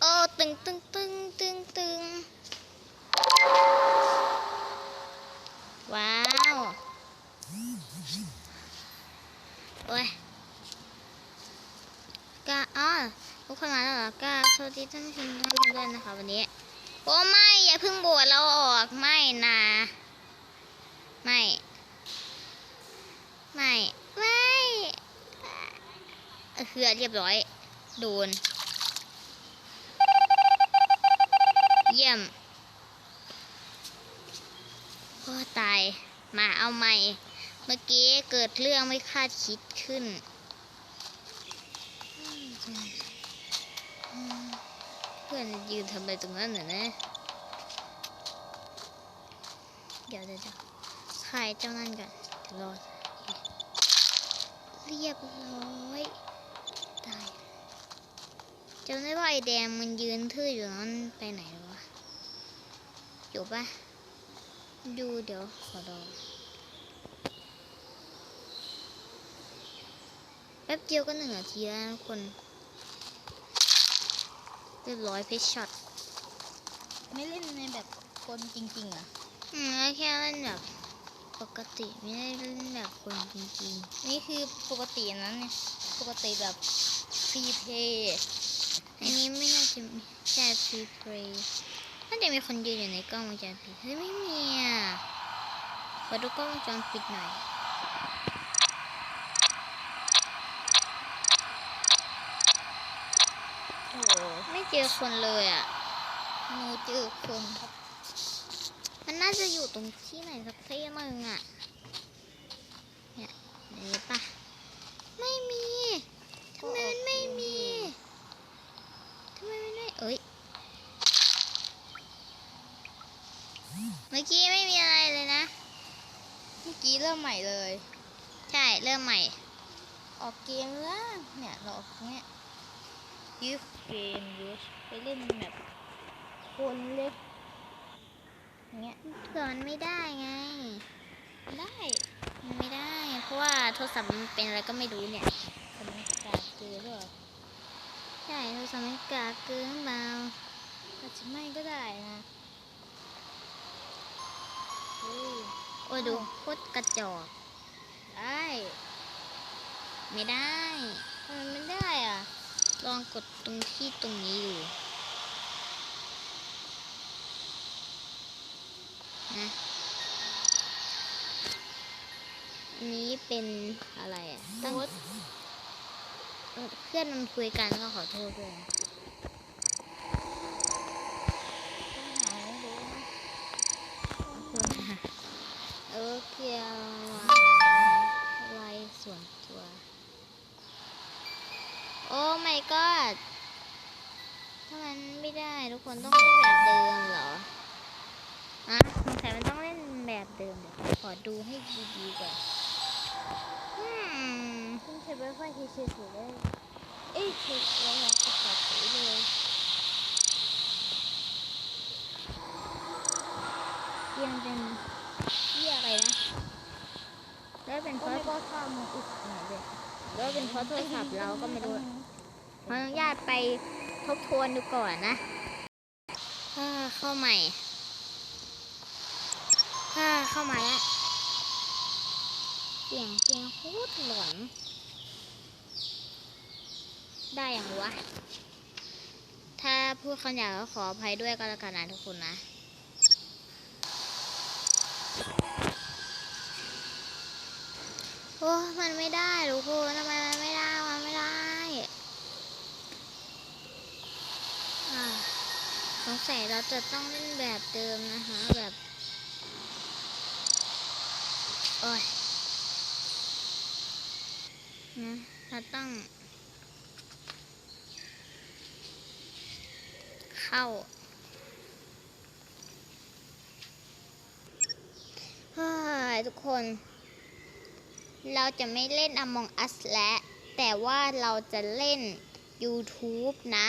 โอ้ตึงตึงตึงตึงตึงว้าวโอ้ยกาอ๋อทุกคนมาแล้วเหรอกาสวัสดีท่านผู้ชมทุกท่านด้วยนะคะวันนี้โอ้ไม่ อย่าเพิ่งบวชเราออกไม่นะไม่ ไม่ ไม่เหือเรียบร้อย โดน เยี่ยมโอ้ตาย มาเอาใหม่ เมื่อกี้เกิดเรื่องไม่คาดคิดขึ้น เพื่อนยืนทำอะไรตรงนั้นเหรอนะ เดี๋ยวเดี๋ยวเดี๋ยวขายเจ้านั่นก่อนเดี๋ยวรอ เรียบร้อย ตาย จำได้ว่าไอแดงมันยืนทื่ออยู่นั้นไปไหนแล้ววะอยู่ปะดูเดี๋ยวขอรอแป๊บเดียวก็หนึ่งนาทีแล้วนะทุกคนเรียบร้อยเพชช็อตไม่เล่นในแบบคนจริงๆอะอืมแล้วแค่เล่นแบบปกติไม่ได้เล่นแบบคนจริงนี่คือปกติอันนั้นเนี่ยปกติแบบฟรีเพย์ๆ อันนี้ไม่น่าจะมีใช่ฟรีเพย์น่าจะมีคนยืนอยู่ในกล้องวงจรปิดเฮ้ยไม่มีอะขอดูกล้องวงจรปิดหน่อยโอ้โหไม่เจอคนเลยอะหนูเจอคนครับมันน่าจะอยู่ตรงที่ไหนสักที่หนึ่งอะ เนี่ยนนี้ปะไม่มีทำไมมันไม่มีทำไมมันไม่เอ้ย เมื่อกี้ไม่มีอะไรเลยนะ เมื่อ กี้เริ่มใหม่เลย ใช่เริ่มใหม่ ออกเกมแล้วเนี่ยเราออกเนี้ยยูฟเกมยูสไปเล่นแบบคนเล็กอย่างเงี้ยเผื่อมันไม่ได้ไง ได้มันไม่ได้ เพราะว่าโทรศัพท์มันเป็นอะไรก็ไม่รู้เนี่ยคนกาเจอด้วยใช่โทรศัพท์มันกากเกินเบาอาจจะไม่ก็ได้นะเฮ้ย โอ้ยดูโคตรกระจอกได้ ไม่ได้ทำไมไม่ได้อะ ลองกดตรงที่ตรงนี้ดูนะอันนี้เป็นอะไรอะตั้งเอ่อเพื่อนมันคุยกันก็ขอโทษด้วย โอ้ my god ถ้ามันไม่ได้ทุกคนต้องเล่นแบบเดิมเหรอฮะสงสัยมันต้องเล่นแบบเดิมเดี๋ยวขอดูให้ดีๆก่อนอืมคุณใช้ไวไฟที่เชื่อถือได้เอ้ยเช็คแล้วนะจะตัดถือเลยเรียงเป็นเรียอะไรนะแล้วเป็นเพก็ราะไม่ก็ข้ามมืออุดหน่อยเลยแล้วเป็นเพราะโทรศัพท์เราก็ไม่รู้ขออนุญาต ไปทบทวนดูก่อนนะถ้าเข้าใหม่ถ้าเข้ามาแล้วเสียงเพลงโคตรหลอนได้อย่างวะ ถ้าพูดคำหยาบก็ขออภัยด้วยก็แล้วกันนะทุกคนนะ โอ้ มันไม่ได้ทุกคนทำไมมันไม่ได้ มันไม่ได้ อ่าส งสัยเราจะต้องเล่นแบบเดิมนะคะ แบบ โอ้ยนะเราต้อง เข้าเฮ้ยทุกคน เราจะไม่เล่น Among Us แล้วแต่ว่าเราจะเล่น YouTube นะ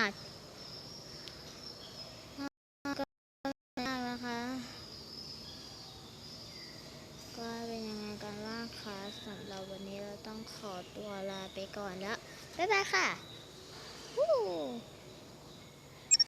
อะก็ได้นะคะก็เป็นยังไงกันบ้างคะสำหรับวันนี้เราต้องขอตัวลาไปก่อนแล้ว บ๊ายบายค่ะ